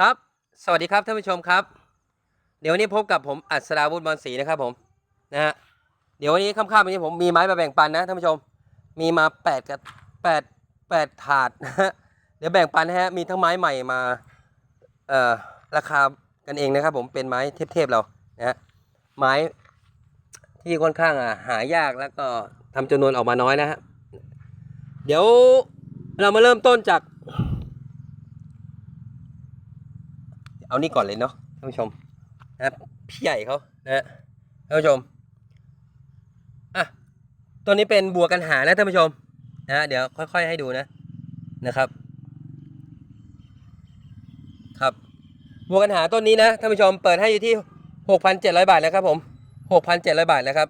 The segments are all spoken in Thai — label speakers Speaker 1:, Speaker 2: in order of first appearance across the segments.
Speaker 1: ครับ สวัสดีครับท่านผู้ชมครับ เดี๋ยววันนี้พบกับผมอัศราวุฒิบอลศรีนะครับผมนะฮะเดี๋ยววันนี้ค่ำๆวันนี้ผมมีไม้มาแบ่งปันนะท่านผู้ชมมีมาแปดกับแปดแปดถาดนะฮะเดี๋ยวแบ่งปันนะฮะมีทั้งไม้ใหม่มาเอ่อราคากันเองนะครับ ผมเป็นไม้เทพๆเรานะฮะไม้ที่ค่อนข้างอะหายากแล้วก็ทำจำนวนออกมาน้อยนะฮะเดี๋ยวเรามาเริ่มต้นจาก เอานี่ก่อนเลยเนาะท่านผู้ชมนะครับพี่ใหญ่เขานะฮะท่านผู้ชมอะตัวนี้เป็นบัวกันหานะท่านผู้ชมนะฮะเดี๋ยวค่อยๆให้ดูนะนะครับ ครับบัวกันหาต้นนี้นะท่านผู้ชมเปิดให้อยู่ที่หกพันเจ็ดร้อยบาทนะครับผมหกพันเจ็ดร้อยบาทนะครับ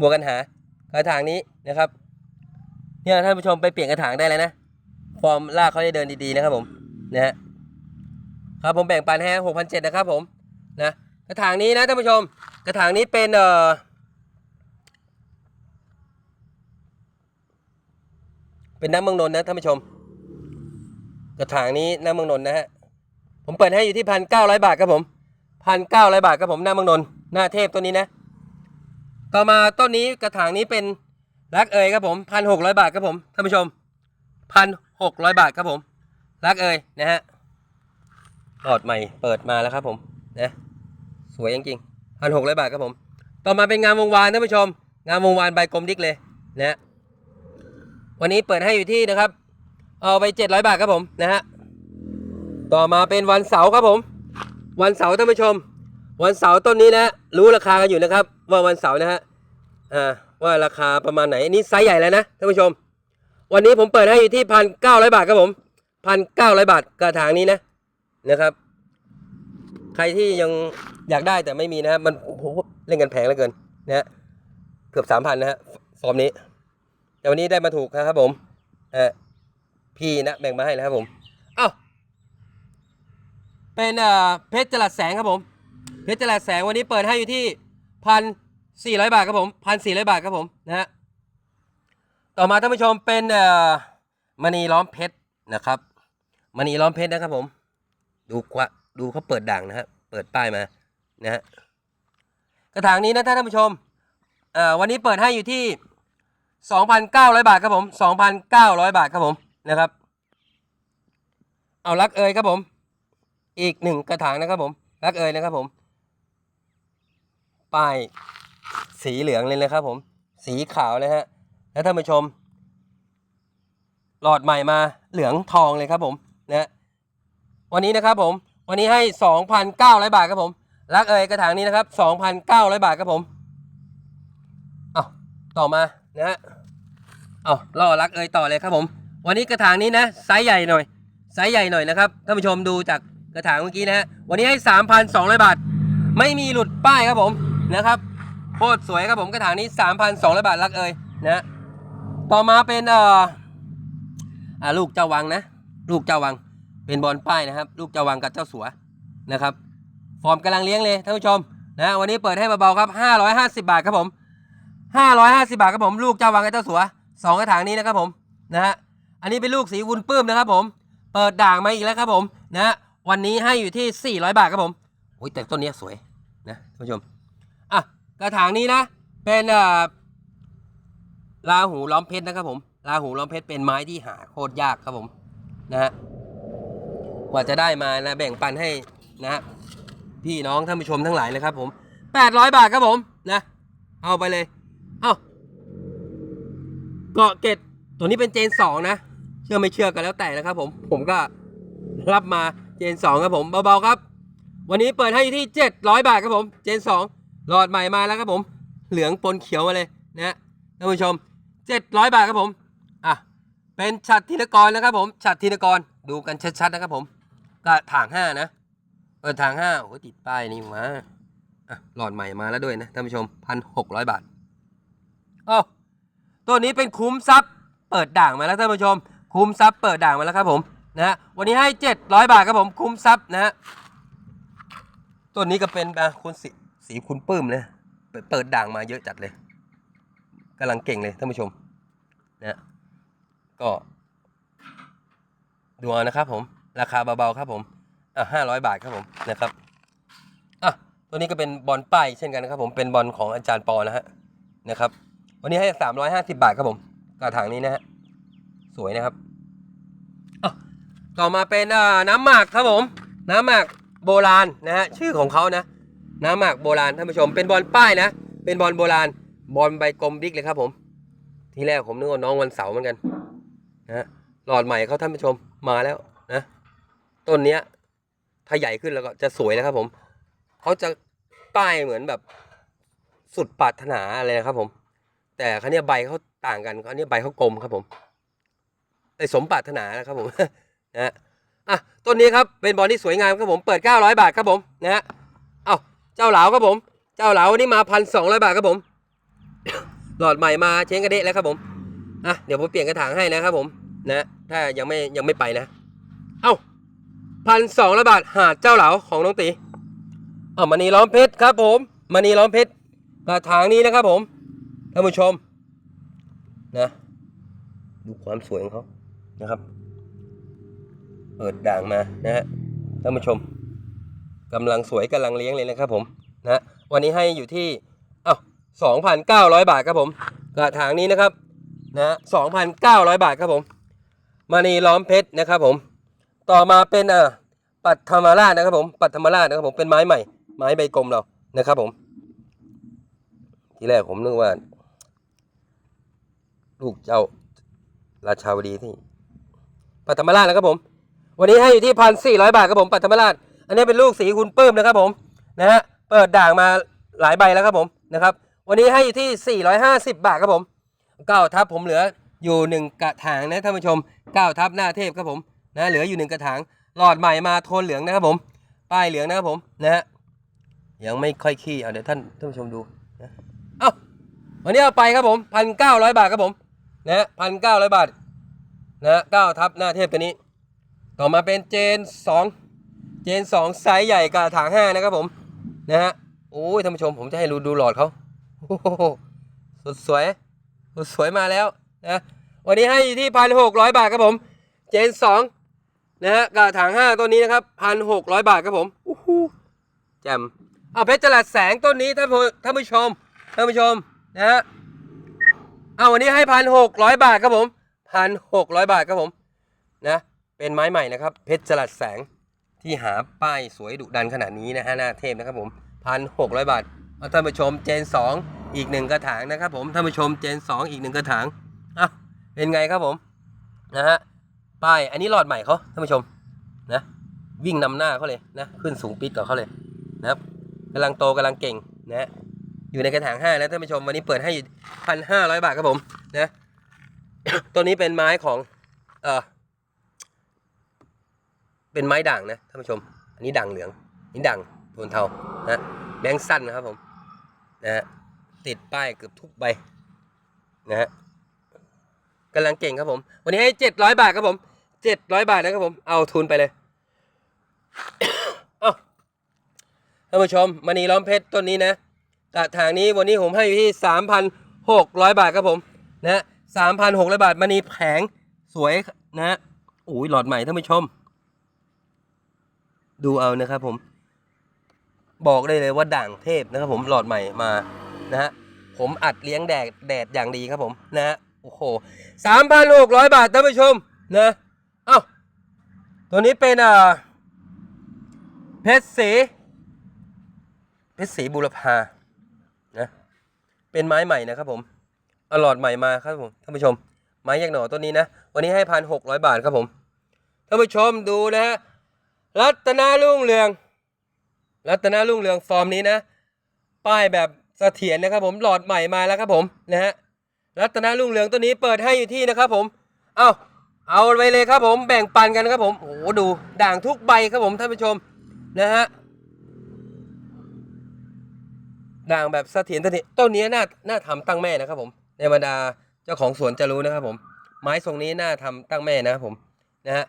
Speaker 1: บัวกันหากระถางนี้นะครับเนี่ยท่านผู้ชมไปเปลี่ยนกระถางได้เลยนะฟอร์มรากเขาจะเดินดีๆนะครับผมนะฮะ ครับผมแบ่งปันให้หกพันเจ็ดนะครับผมนะกระถางนี้นะท่านผู้ชม กระถางนี้เป็นเอ่อเป็นน้ำเมืองนนท์นะท่านผู้ชม กระถางนี้น้ำเมืองนนท์นะฮะผมเปิดให้อยู่ที่พันเก้าร้อยบาทครับผมพันเก้าร้อยบาทครับผมหน้าเมืองนนท์หน้าเทพตัวนี้นะ ต่อมาต้นนี้กระถางนี้เป็นรักเอยครับผมพันหกร้อยบาทครับผมท่านผู้ชมพันหกร้อยบาทครับผม รักเอยนะฮะ หลอดใหม่เปิดมาแล้วครับผมนะสวยจริงๆพันหกร้อยบาทครับผม ต่อมาเป็นงานวงวานท่านผู้ชม งานวงวานใบกลมดิกเลยนะวันนี้เปิดให้อยู่ที่นะครับ เอาไปเจ็ดร้อยบาทครับผมนะฮะต่อมาเป็นวันเสาร์ครับผม วันเสาร์ท่านผู้ชม วันเสาร์ต้นนี้นะรู้ราคากันอยู่นะครับ ว่าวันเสาร์นะฮะอ่าว่าราคาประมาณไหนอันนี้ไซส์ใหญ่แล้วนะท่านผู้ชม วันนี้ผมเปิดให้อยู่ที่พันเก้าร้อยบาทครับผมพันเก้าร้อยบาทกระถางนี้นะ นะครับ ใครที่ยังอยากได้แต่ไม่มีนะครับ มันเล่นกันแพงเหลือเกินนะฮะเกือบสามพันนะฮะฟอร์มนี้ แต่วันนี้ได้มาถูกนะครับผมเออพี่นะแบ่งมาให้นะครับผมเอ้าเป็นเพชรจรัสแสงครับผม เพชรจรัสแสงวันนี้เปิดให้อยู่ที่พันสี่ร้อยบาทครับผมพันสี่ร้อยบาทครับผมนะฮะต่อมาท่านผู้ชมเป็นเอ่อมณีล้อมเพชรนะครับมณีล้อมเพชรนะครับผม ดูกว่าดูเขาเปิดด่างนะฮะเปิดป้ายมานะฮะกระถางนี้นะท่านผู้ชมอ่อวันนี้เปิดให้อยู่ที่ 2,900 บาทครับผม 2,900 บาทครับผมนะครับ เอารักเอยครับผม อีกหนึ่งกระถางนะครับผมรักเอยนะครับผมป้ายสีเหลืองเลยนะครับผม สีขาวเลยฮะแล้วท่านผู้ชม หลอดใหม่มาเหลืองทองเลยครับผมนะ วันนี้นะครับผม วันนี้ให้ 2,900 บาทครับผม รักเอยกระถางนี้นะครับ 2,900 บาทครับผมเอาต่อมานะฮะเอาล่อรักเอยต่อเลยครับผม วันนี้กระถางนี้นะไซส์ใหญ่หน่อยไซส์ใหญ่หน่อยนะครับท่านผู้ชมดูจากกระถางเมื่อกี้นะฮะวันนี้ให้ 3,200 บาท ไม่มีหลุดป้ายครับผมนะครับโคตรสวยครับผมกระถางนี้ 3,200 บาทรักเอยนะต่อมาเป็นเอ่ออ่าลูกเจ้าวังนะ ลูกเจ้าวัง เป็นบอลป้ายนะครับ ลูกเจ้าวังกับเจ้าสัวนะครับ ฟอร์มกำลังเลี้ยงเลยท่านผู้ชมนะวันนี้เปิดให้เบาๆครับ 550 บาทครับผม550 บาทครับผม ลูกเจ้าวังกับเจ้าสัวสองกระถางนี้นะครับผมนะฮะอันนี้เป็นลูกสีวุ้นปื้มนะครับผม เปิดด่างมาอีกแล้วครับผมนะวันนี้ให้อยู่ที่ 400 บาทครับผมโอ้ยแต่ต้นนี้สวยนะท่านผู้ชมอะกระถางนี้นะ เป็นเอ่อลาหูล้อมเพชรนะครับผมลาหูล้อมเพชรเป็นไม้ที่หาโคตรยากครับผมนะฮะ กว่าจะได้มานะแบ่งปันให้นะพี่น้องท่านผู้ชมทั้งหลายเลยครับผม800 บาทครับผมนะเอาไปเลย เอาเกาะเกตตัวนี้เป็นเจนสองนะ เชื่อไม่เชื่อกันแล้วแต่นะครับผมผมก็รับมาเจนสองครับผมเบาๆครับ วันนี้เปิดให้ที่ 700 บาทครับผมเจนสองหลอดใหม่มาแล้วครับผม เหลืองปนเขียวมาเลยนะท่านผู้ชม 700 บาทครับผมอะเป็นฉัดธินกรนะครับผมฉัดธินกรดูกันชัดๆนะครับผม ก็ถางห้านะ เออถางห้าโอ้ติดป้ายนี่มาอะหลอดใหม่มาแล้วด้วยนะท่านผู้ชมพันหกร้อยบาทโอ้ตัวนี้เป็นคุ้มซับเปิดด่างมาแล้วท่านผู้ชม คุ้มซับเปิดด่างมาแล้วครับผมนะวันนี้ให้เจ็ดร้อยบาทครับผมคุ้มซับนะฮะตัวนี้ก็เป็นคุณสีสีคุณปื้มเลยเปิดเปิดด่างมาเยอะจัดเลยกำลังเก่งเลยท่านผู้ชมนะฮะก็ดูเอานะครับผม ราคาเบาๆครับผมอะห้าร้อยบาทครับผมนะครับอะตัวนี้ก็เป็นบอลป้ายเช่นกันนะครับผมเป็นบอลของอาจารย์ปอนะฮะนะครับ วันนี้ให้สามร้อยห้าสิบาทครับผมกระถางนี้นะฮะสวยนะครับอะต่อมาเป็นอ่าน้ำหมากครับผม น้ำหมากโบราณนะฮะชื่อของเขานะ น้ำหมากโบราณท่านผู้ชม เป็นบอลป้ายนะ เป็นบอลโบราณบอลใบกลมบิ๊กเลยครับผม ทีแรกผมนึกว่าน้องวันเสาร์เหมือนกันนะฮะหลอดใหม่เขาท่านผู้ชมมาแล้ว ต้นเนี้ย ถ้าใหญ่ขึ้นแล้วก็จะสวยนะครับผมเขาจะป้ายเหมือนแบบสุดปรารถนาอะไรนะครับผม แต่ครั้นี้ยใบเขาต่างกันครั้นี้ยใบเขากลมครับผมไอ้สมปรารถนานะครับผมนะฮะอะต้นนี้ครับเป็นบอลที่สวยงามครับผมเปิด 900 บาทครับผมนะฮะเอ้าเจ้าเหลาครับผม เจ้าเหลาวันนี้มาพันสองร้อยบาทครับผม หลอดใหม่มาเช้งกระเดะแล้วครับผมอะเดี๋ยวผมเปลี่ยนกระถางให้นะครับผมนะ ถ้ายังไม่ยังไม่ไปนะ เอ้า พันสองร้อยบาทหาดเจ้าเหลาของน้องตีอะมณีล้อมเพชรครับผมมณีล้อมเพชรกระถางนี้นะครับผมท่านผู้ชมนะดูความสวยของเขานะครับ เปิดด่างมานะฮะท่านผู้ชมกำลังสวยกำลังเลี้ยงเลยนะครับผมนะวันนี้ให้อยู่ที่เอ้าสองพันเก้าร้อยบาทครับผมกระถางนี้นะครับนะสองพันเก้าร้อยบาทครับผมมณีล้อมเพชรนะครับผม ต่อมาเป็นเอ่อปัตธรรมราชนะครับผมปัตธรรมราชนะครับผมเป็นไม้ใหม่ ไม้ใบกลมเรานะครับผมทีแรกผมนึกว่า ลูกเจ้าราชาวดีที่ปัตธรรมราชนะครับผม วันนี้ให้อยู่ที่พันสี่ร้อยบาทครับผมปัตธรรมราช อันนี้เป็นลูกสีคุณปื้มนะครับผมนะฮะเปิดด่างมาหลายใบแล้วครับผมนะครับ วันนี้ให้อยู่ที่ 450 บาทครับผมเก้าทับผมเหลืออยู่หนึ่งกระถางนะท่านผู้ชมเก้าทับหน้าเทพครับผม นะเหลืออยู่หนึ่งกระถางหลอดใหม่มาโทนเหลืองนะครับผม ป้ายเหลืองนะครับผมนะฮะยังไม่ค่อยขี้เอาเดี๋ยวท่านท่านผู้ชมดูนะเอ้าวันนี้เอาไปครับผมพันเก้าร้อยบาทครับผมนะฮะพันเก้าร้อยบาทนะฮะเก้าทับหน้าเทพตัวนี้ ต่อมาเป็นเจนสองเจนสองไซส์ใหญ่กระถางห้านะครับผมนะฮะโอ้ยท่านผู้ชมผมจะให้ดูดูหลอดเขาโอ้โหสุดสวยสุดสวยมาแล้วนะวันนี้ให้ที่พันหกร้อยบาทครับผม เจนสอง นะฮะกระถางห้าต้นนี้นะครับพันหกร้อยบาทครับผมโอ้โหแจ่มเอาเพชรจลัดแสงต้นนี้ท่านผู้ท่านผู้ชมท่านผู้ชมนะฮะเอาวันนี้ให้พันหกร้อยบาทครับผมพันหกร้อยบาทครับผมนะเป็นไม้ใหม่นะครับ เพชรจลัดแสงที่หาป้ายสวยดุดันขนาดนี้นะฮะหน้าเทพนะครับผมพันหกร้อยบาทเอาท่านผู้ชมเจนสองอีกหนึ่งกระถางนะครับผมท่านผู้ชมเจนสองอีกหนึ่งกระถางอะเป็นไงครับผมนะฮะ ป้ายอันนี้หลอดใหม่เขาท่านผู้ชมนะวิ่งนำหน้าเขาเลยนะขึ้นสูงปิดกว่าเขาเลยนะครับกำลังโตกำลังเก่งนะอยู่ในกระถางห้าแล้วท่านผู้ชมวันนี้เปิดให้พันห้าร้อยบาทครับผมนะตัวนี้เป็นไม้ของเออเป็นไม้ด่างนะท่านผู้ชม อันนี้ด่างเหลืองอันนี้ด่างโทนเทานะแบงค์สั้นนะครับผมนะฮะติดป้ายเกือบทุกใบนะฮะ กำลังเก่งครับผม วันนี้ให้เจ็ดร้อยบาทครับผมเจ็ดร้อยบาทนะครับผม เอาทุนไปเลยเอาท่านผู้ชมมณีล้อมเพชรต้นนี้นะกระถางนี้วันนี้ผมให้อยู่ที่สามพันหกร้อยบาทครับผมนะสามพันหกร้อยบาทมณีแผงสวยนะฮะโอ้ยหลอดใหม่ท่านผู้ชม ดูเอานะครับผม บอกได้เลยว่าด่างเทพนะครับผมหลอดใหม่มานะฮะผมอัดเลี้ยงแดดแดดอย่างดีครับผมนะฮะ โอ้โหสามพันหกร้อยบาทท่านผู้ชมนะเอ้าตัวนี้เป็นอ่าเพชรสีเพชรสีบุรพานะเป็นไม้ใหม่นะครับผมเอาหลอดใหม่มาครับผมท่านผู้ชม ไม้ยักษ์หน่อต้นนี้นะ วันนี้ให้พันหกร้อยบาทครับผมท่านผู้ชมดูนะฮะรัตนารุ่งเรือง รัตนารุ่งเรืองฟอร์มนี้นะ ป้ายแบบเสถียรนะครับผมหลอดใหม่มาแล้วครับผมนะฮะ รัตนารุ่งเรืองตัวนี้เปิดให้อยู่ที่นะครับผม เอาเอาไปเลยครับผม แบ่งปันกันครับผม โอ้โห ดูด่างทุกใบครับผมท่านผู้ชมนะฮะ ด่างแบบเสถียรเสถียรต้นนี้น่า น่าทำตั้งแม่นะครับผม ในบรรดาเจ้าของสวนจะรู้นะครับผม ไม้ทรงนี้น่าทำตั้งแม่นะครับผม นะฮะ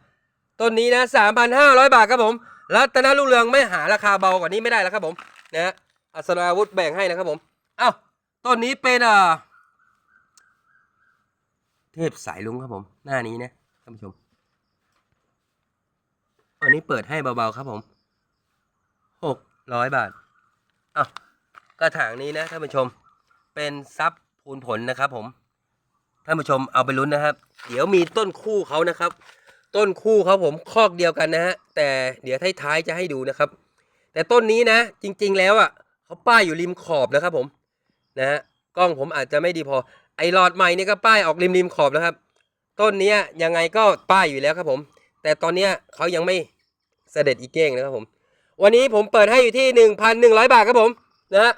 Speaker 1: ต้นนี้นะสามพันห้าร้อยบาทครับผม รัตนรุ่งเรืองไม่หาราคาเบากว่านี้ไม่ได้แล้วครับผม นะฮะ อัศราวุธแบ่งให้นะครับผม เอ้า ต้นนี้เป็นอ่า เทพสายลุงครับผม หน้านี้นะท่านผู้ชมอันนี้เปิดให้เบาๆครับผมหกร้อยบาทอ้าวกระถางนี้นะท่านผู้ชม เป็นซับพูนผลนะครับผม ท่านผู้ชมเอาไปลุ้นนะครับ เดี๋ยวมีต้นคู่เขานะครับ ต้นคู่เขาผมคอกเดียวกันนะฮะ แต่เดี๋ยวท้ายๆจะให้ดูนะครับ แต่ต้นนี้นะ จริง ๆ แล้วอะเขาป้ายอยู่ริมขอบนะครับผม นะฮะ กล้องผมอาจจะไม่ดีพอ ไอหลอดใหม่เนี่ยก็ป้ายออกริมริมขอบนะครับ ต้นนี้ยังไงก็ป้ายอยู่แล้วครับผม แต่ตอนนี้เขายังไม่เสด็จอีเก้งนะครับผม วันนี้ผมเปิดให้อยู่ที่หนึ่งพันหนึ่งร้อยบาทครับผมนะ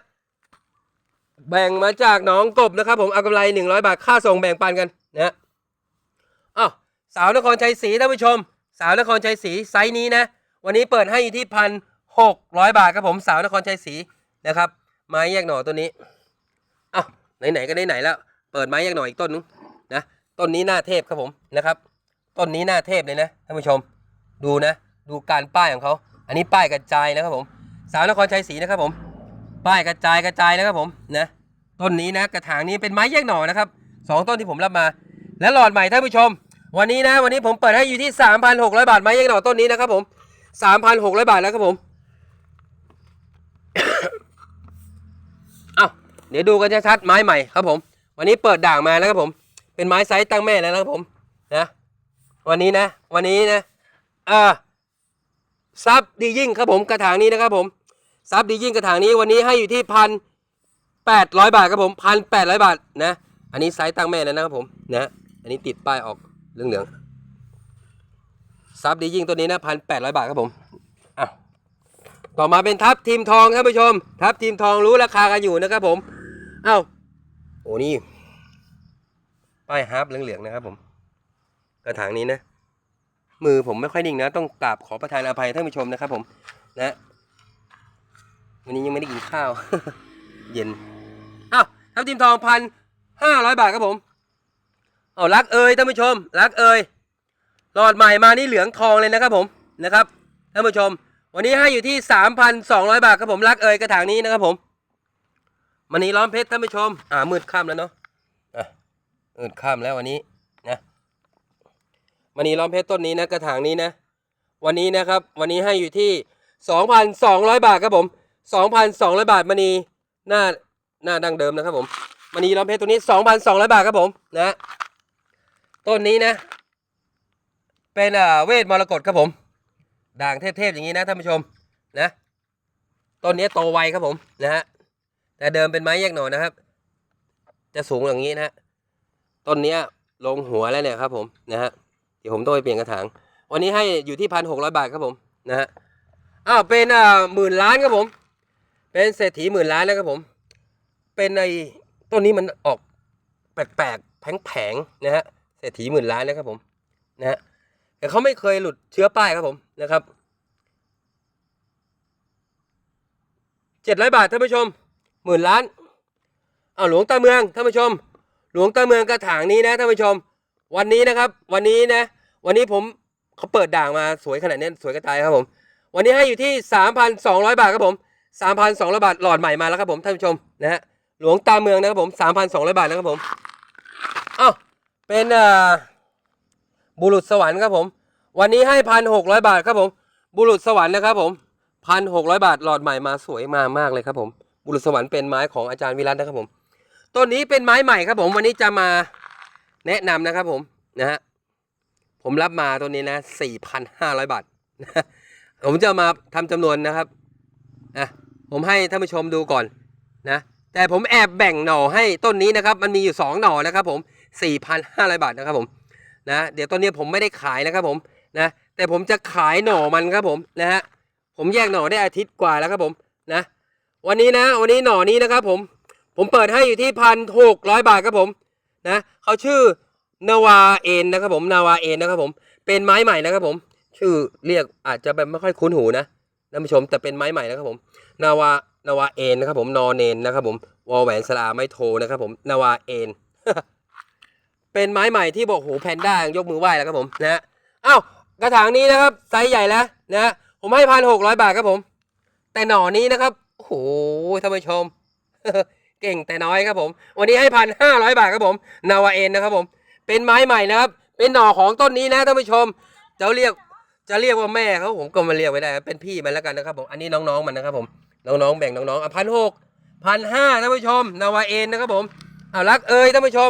Speaker 1: แบ่งมาจากน้องกบนะครับผมเอากำไรหนึ่งร้อยบาทค่าส่งแบ่งปันกันนะฮะอ้าวสาวนครชัยศรีท่านผู้ชม สาวนครชัยศรีไซส์นี้นะ วันนี้เปิดให้อยู่ที่พันหกร้อยบาทครับผมสาวนครชัยศรีนะครับไม้แยกหน่อตัวนี้อ้าวไหนๆก็ไหนๆแล้ว เปิดไม้แยกหน่ออีกต้นนึงนะต้นนี้หน้าเทพครับผมนะครับ ต้นนี้หน้าเทพเลยนะท่านผู้ชม ดูนะ ดูการป้ายของเขาอันนี้ป้ายกระจายนะครับผม สาวนครชัยศรีนะครับผม ป้ายกระจายกระจายนะครับผมนะต้นนี้นะกระถางนี้เป็นไม้แยกหน่อนะครับสองต้นที่ผมรับมา และหลอดใหม่ท่านผู้ชม วันนี้นะ วันนี้ผมเปิดให้อยู่ที่ 3,600 บาทไม้แยกหน่อต้นนี้นะครับผม3,600 บาทแล้วครับผมเอ้าเดี๋ยวดูกันชัดๆไม้ใหม่ครับผม วันนี้เปิดด่างมาแล้วครับผม เป็นไม้ไซส์ตั้งแม่แล้วนะครับผมนะวันนี้นะ วันนี้นะอ่าซับดียิ่งครับผมกระถางนี้นะครับผมซับดียิ่งกระถางนี้วันนี้ให้อยู่ที่พันแปดร้อยบาทครับผมพันแปดร้อยบาทนะ อันนี้ไซส์ตั้งแม่แล้วนะครับผมนะอันนี้ติดป้ายออกเหลืองๆซับดียิ่งตัวนี้นะพันแปดร้อยบาทครับผมอะต่อมาเป็นทับทีมทองท่านผู้ชม ทับทีมทองรู้ราคากันอยู่นะครับผม เอ้า อ้นี่ ป้ายฮาร์ปเหลืองๆนะครับผม กระถางนี้นะ มือผมไม่ค่อยนิ่งนะ ต้องกราบขอประทานอภัยท่านผู้ชมนะครับ ผม นะวันนี้ยังไม่ได้กินข้าว เย็นอ้าวทับทิมทองพันห้าร้อยบาทครับผมเอารักเอ่ยท่านผู้ชม รักเอ่ยหลอดใหม่มานี่เหลืองทองเลยนะครับผมนะครับท่านผู้ชม วันนี้ให้อยู่ที่สามพันสองร้อยบาทครับผมรักเอ่ยกระถางนี้นะครับผม มันนี้ล้อมเพชรท่านผู้ชม อ่ามืดค่ำแล้วเนาะอะมืดค่ำแล้ววันนี้นะมันนี้ล้อมเพชรต้นนี้นะกระถางนี้นะ วันนี้นะครับ วันนี้ให้อยู่ที่สองพันสองร้อยบาทครับผมสองพันสองร้อยบาทมณีหน้าหน้าดังเดิมนะครับผมมณีล้อมเพชรตัวนี้สองพันสองร้อยบาทครับผมนะต้นนี้นะ เป็นอ่าเวทมรกตครับผม ด่างเทพๆอย่างนี้นะท่านผู้ชมนะต้นนี้โตไวครับผมนะฮะ แต่เดิมเป็นไม้แยกหน่อนะครับ จะสูงอย่างนี้นะฮะต้นเนี้ยลงหัวแล้วเนี่ยครับผมนะฮะเดี๋ยวผมต้องไปเปลี่ยนกระถาง วันนี้ให้อยู่ที่พันหกร้อยบาทครับผมนะฮะอ้าวเป็นอ่าหมื่นล้านครับผม เป็นเศรษฐีหมื่นล้านแล้วครับผม เป็นในต้นนี้มันออกแปลกๆแผงๆนะฮะเศรษฐีหมื่นล้านนะครับผมนะฮะแต่เขาไม่เคยหลุดเชื้อป้ายครับผมนะครับเจ็ดร้อยบาทท่านผู้ชม หมื่นล้านอ้าหลวงตาเมืองท่านผู้ชม หลวงตาเมืองกระถางนี้นะท่านผู้ชม วันนี้นะครับ วันนี้นะ วันนี้ผมเขาเปิดด่างมาสวยขนาดนี้สวยกระจายครับผม วันนี้ให้อยู่ที่ 3,200 บาทครับผม 3,200 บาทหลอดใหม่มาแล้วครับผมท่านผู้ชมนะฮะหลวงตาเมืองนะครับผม3,200 บาทนะครับผมอ้าวเป็นบุรุษสวรรค์ครับผม วันนี้ให้1,600บาทครับผม บุรุษสวรรค์นะครับผม1,600บาทหลอดใหม่มาสวยมามากเลยครับผม บุรุษสวรรค์เป็นไม้ของอาจารย์วิรัตนะครับผมต้นนี้เป็นไม้ใหม่ครับผมวันนี้จะมาแนะนำนะครับผมนะฮะผมรับมาตัวนี้นะสี่พันห้าร้อยบาทผมจะมาทำจำนวนนะครับอะผมให้ท่านผู้ชมดูก่อนนะ แต่ผมแอบแบ่งหน่อให้ต้นนี้นะครับ มันมีอยู่สองหน่อนะครับผมสี่พันห้าร้อยบาทนะครับผมนะเดี๋ยวต้นนี้ผมไม่ได้ขายนะครับผมนะแต่ผมจะขายหน่อมันครับผมนะฮะผมแยกหน่อได้อาทิตย์กว่าแล้วครับผมนะ วันนี้นะ วันนี้หน่อนี้นะครับผม ผมเปิดให้อยู่ที่พันหกร้อยบาทครับผมนะเขาชื่อนาวาเอ็นนะครับผมนาวาเอ็นนะครับผม เป็นไม้ใหม่นะครับผม ชื่อเรียกอาจจะแบบไม่ค่อยคุ้นหูนะท่านผู้ชมแต่เป็นไม้ใหม่นะครับผม นาวานาวาเอ็นนะครับผมนอเนนนะครับผมวอลแหวนสลาไม่โทนะครับผมนาวาเอ็นเป็นไม้ใหม่ที่บอกโหแพนด้ายกมือไหว้แล้วครับผมนะฮะอ้าวกระถางนี้นะครับไซส์ใหญ่แล้วนะผมให้พันหกร้อยบาทครับผม แต่หน่อนี้นะครับ โอ้โหท่านผู้ชม เก่งแต่น้อยครับผม วันนี้ให้พันห้าร้อยบาทครับผม นาวาเอ็นนะครับผม เป็นไม้ใหม่นะครับ เป็นหน่อของต้นนี้นะท่านผู้ชม จะเรียก จะเรียกว่าแม่เขาผมก็ไมาเรียกไม่ได้ เป็นพี่มันแล้วกันนะครับผม อันนี้น้องๆมันนะครับผม น้องๆแบ่งน้องๆอะพันหกพันห้าท่านผู้ชม นาวาเอ็นนะครับผมเอารักเอ่ยท่านผู้ชม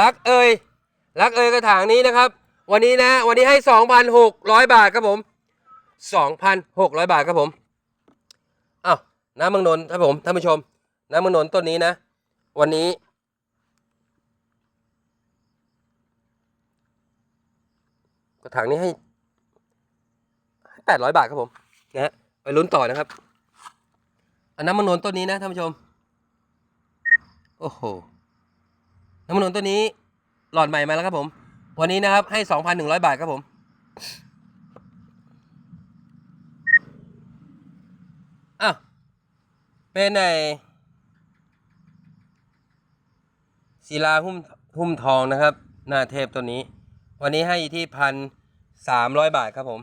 Speaker 1: รักเอ่ย รักเอ่ยกระถางนี้นะครับ วันนี้นะ วันนี้ให้สองพันหกร้อยบาทครับผมสองพันหกร้อยบาทครับผม น้ำเมืองนนท์ครับผมท่านผู้ชม น้ำเมืองนนท์ต้นนี้นะ วันนี้ กระถางนี้ให้แปดร้อยบาทครับผม นะฮะไปลุ้นต่อนะครับอันน้ำมันนนต้นนี้นะท่านผู้ชม โอ้โหน้ำมันนนต้นนี้หลอดใหม่มาแล้วครับผม วันนี้นะครับให้สองพันหนึ่งร้อยบาทครับผมอ้าว เป็นไอศิลาหุ้มหุ้มทองนะครับ หน้าเทพตัวนี้ วันนี้ให้ที่พันสามร้อยบาทครับผม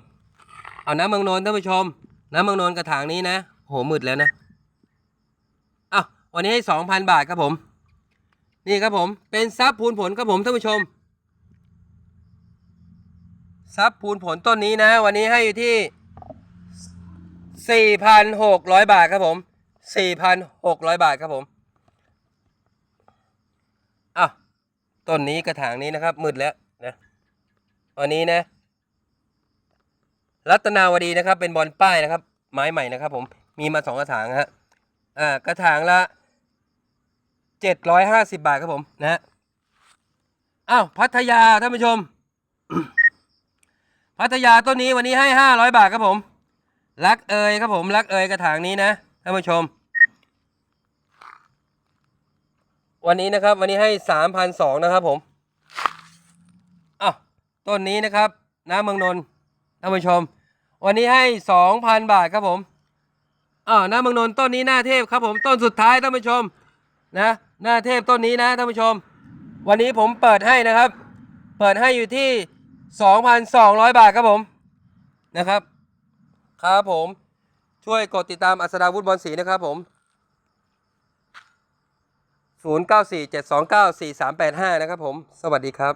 Speaker 1: เอาน้ำเมืองนนท์ท่านผู้ชม น้ำเมืองนนท์กระถางนี้นะ โหมืดแล้วนะอ้าววันนี้ให้สองพันบาทครับผม นี่ครับผม เป็นซับพูนผลครับผมท่านผู้ชมซับพูนผลต้นนี้นะ วันนี้ให้อยู่ที่สี่พันหกร้อยบาทครับผม สี่พันหกร้อยบาทครับผมอ้าวต้นนี้กระถางนี้นะครับ มืดแล้วนะวันนี้นะ รัตนาวดีนะครับ เป็นบอลป้ายนะครับ ไม้ใหม่นะครับ ผมมีมาสองกระถางฮะอ่ากระถางละเจ็ดร้อยห้าสิบาทครับผมนะฮะอ้าวพัทยาท่านผู้ชม พัทยาต้นนี้วันนี้ให้ห้าร้อยบาทครับผม รักเอยครับผม รักเอยกระถางนี้นะท่านผู้ชม วันนี้นะครับ วันนี้ให้สามพันสองนะครับผมอ้าต้นนี้นะครับ น้ำเมืองนนท์ท่านผู้ชม วันนี้ให้สองพันบาทครับผมอ้าน้ำเมืองนนท์ต้นนี้หน้าเทพครับผมต้นสุดท้ายท่านผู้ชมนะหน้าเทพต้นนี้นะท่านผู้ชม วันนี้ผมเปิดให้นะครับ เปิดให้อยู่ที่สองพันสองร้อยบาทครับผมนะครับ ครับผมช่วยกดติดตามอัสดาวุฒิบอลศรีนะครับผม 0947294385 นะครับผม สวัสดีครับ